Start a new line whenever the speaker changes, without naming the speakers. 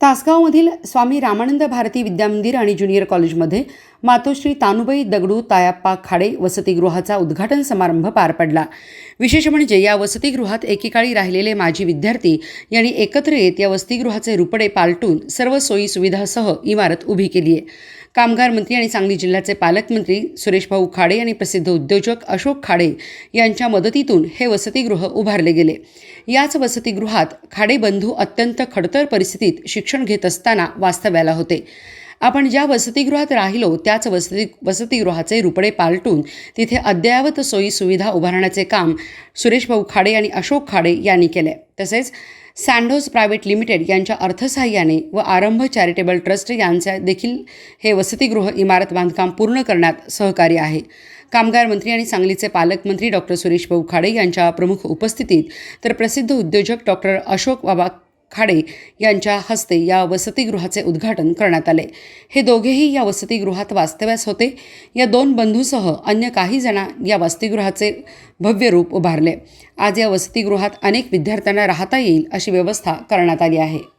तासगावमधील स्वामी रामानंद भारती विद्यामंदिर आणि ज्युनियर कॉलेजमध्ये मातोश्री तानुबाई दगडू तायाप्पा खाडे वसतिगृहाचा उद्घाटन समारंभ पार पडला. विशेष म्हणजे या वसतिगृहात एकेकाळी राहिलेले माजी विद्यार्थी यांनी एकत्र येत या वसतिगृहाचे रुपडे पालटून सर्व सोयी सुविधासह इमारत उभी केली आहे. कामगार मंत्री आणि सांगली जिल्ह्याचे पालकमंत्री सुरेशभाऊ खाडे आणि प्रसिद्ध उद्योजक अशोक खाडे यांच्या मदतीतून हे वसतिगृह उभारले गेले. याच वसतिगृहात खाडे बंधू अत्यंत खडतर परिस्थितीत शिक्षण घेत असताना वास्तव्याला होते. आपण ज्या वसतिगृहात राहिलो त्याच वसति वसतिगृहाचे रुपडे पालटून तिथे अद्ययावत सोयी सुविधा उभारण्याचे काम सुरेशभाऊ खाडे आणि अशोक खाडे यांनी केले. तसेच सँडोज प्रायव्हेट लिमिटेड यांच्या अर्थसहाय्याने व आरंभ चॅरिटेबल ट्रस्ट यांच्या देखील हे वसतिगृह इमारत बांधकाम पूर्ण करण्यात सहकार्य आहे. कामगार मंत्री आणि सांगलीचे पालकमंत्री डॉक्टर सुरेशभाऊ खाडे यांच्या प्रमुख उपस्थितीत तर प्रसिद्ध उद्योजक डॉक्टर अशोक बाबा खाडे यांच्या हस्ते या वसतिगृहाचे उद्घाटन करण्यात आले. हे दोघेही या वसतिगृहात वास्तव्यास होते. या दोन बंधूसह अन्य काही जण या वसतिगृहाचे भव्य रूप उभारले. आज या वसतिगृहात अनेक विद्यार्थ्यांना राहता येईल अशी व्यवस्था करण्यात आली आहे.